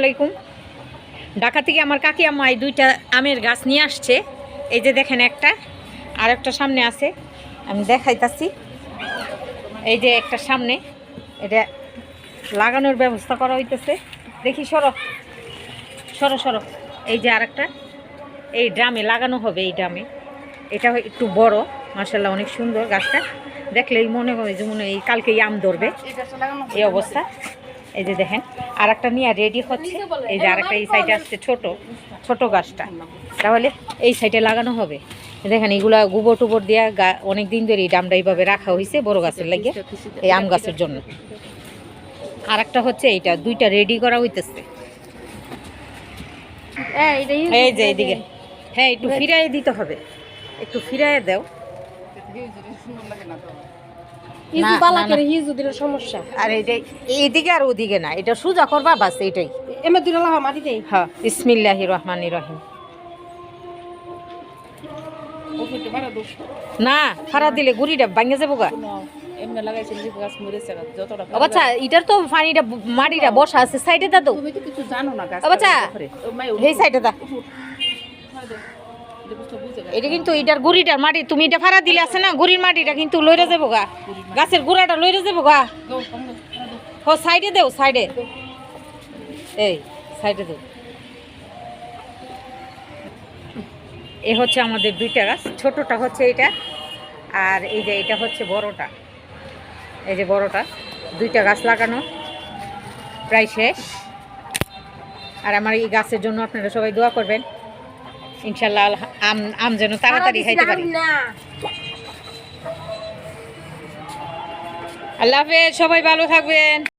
আলাইকুম। ঢাকা থেকে আমার কাকি এই দুইটা আমের গাছ নিয়ে আসছে? এই যে দেখেন একটা আর একটা সামনে আছে। আমি দেখাইতাছি। এই যে একটা সামনে, এটা লাগানোর ব্যবস্থা করা হইতেছে। দেখি, সরো। সরো সরো। এই যে আর একটা এই ড্রামে লাগানো হবে এই ড্রামে। এটা একটু বড় মার্শাল্লাহ অনেক সুন্দর গাছটা। দেখলেই মনে হয় যে মনে এই কালকেই আম ধরবে। এই অবস্থা। এই যে দেখেন আর একটা নিয়ে রেডি হচ্ছে। এই যে আর একটা এই সাইডে আসছে ছোট ছোট গাছটা। তাহলে এই সাইডে লাগানো হবে। দেখেন এগুলা গোবর টুবর দিয়া গা অনেক দিন ধরে এই ডামটা এইভাবে রাখা হয়েছে বড় গাছের লাগিয়ে এই আম গাছের জন্য। আর একটা হচ্ছে এইটা দুইটা রেডি করা হইতেছে। এই যে এইদিকে। হ্যাঁ একটু ফিরাই দিতে হবে। একটু ফিরাই দাও। না, বালা করে হিজু দিলে সমস্যা। আর এইটা এইদিকে আর ওদিকে না এটা সোজা করবা বাস এইটাই এমে দুটো লাহা মাটি দেই হ্যাঁ রহিম। না ফারা দিলে গুড়িটা ভাঙে যাব গা। বাচ্চা এটার তো পানিটা মাটিটা বসা আছে সাইডে দা তো। তুমি তো কিছু জানো না বাচ্চা এই সাইডে দা। বুঝে এটা কিন্তু এটার গুড়িটার মাটি, তুমি এটা ফারা দিলে আছে না? গুড়ির মাটিটা কিন্তু লইরে যাব গা। গাছের গুড়াটা লইরে যাব গা। ও সাইডে দেও, সাইডে। এই, সাইডে দেও। এ হচ্ছে আমাদের দুইটা গাছ, ছোটটা হচ্ছে এটা, আর এই যে এটা হচ্ছে বড়টা। এই যে বড়টা, দুইটা গাছ লাগানো, প্রায় শেষ। আর আমার এই গাছের জন্য আপনারা সবাই দোয়া করবেন। ইনশাল্লাহ আম আম যেন তাড়াতাড়ি খাইতে পারি। আল্লাহ হাফেজ সবাই ভালো থাকবেন।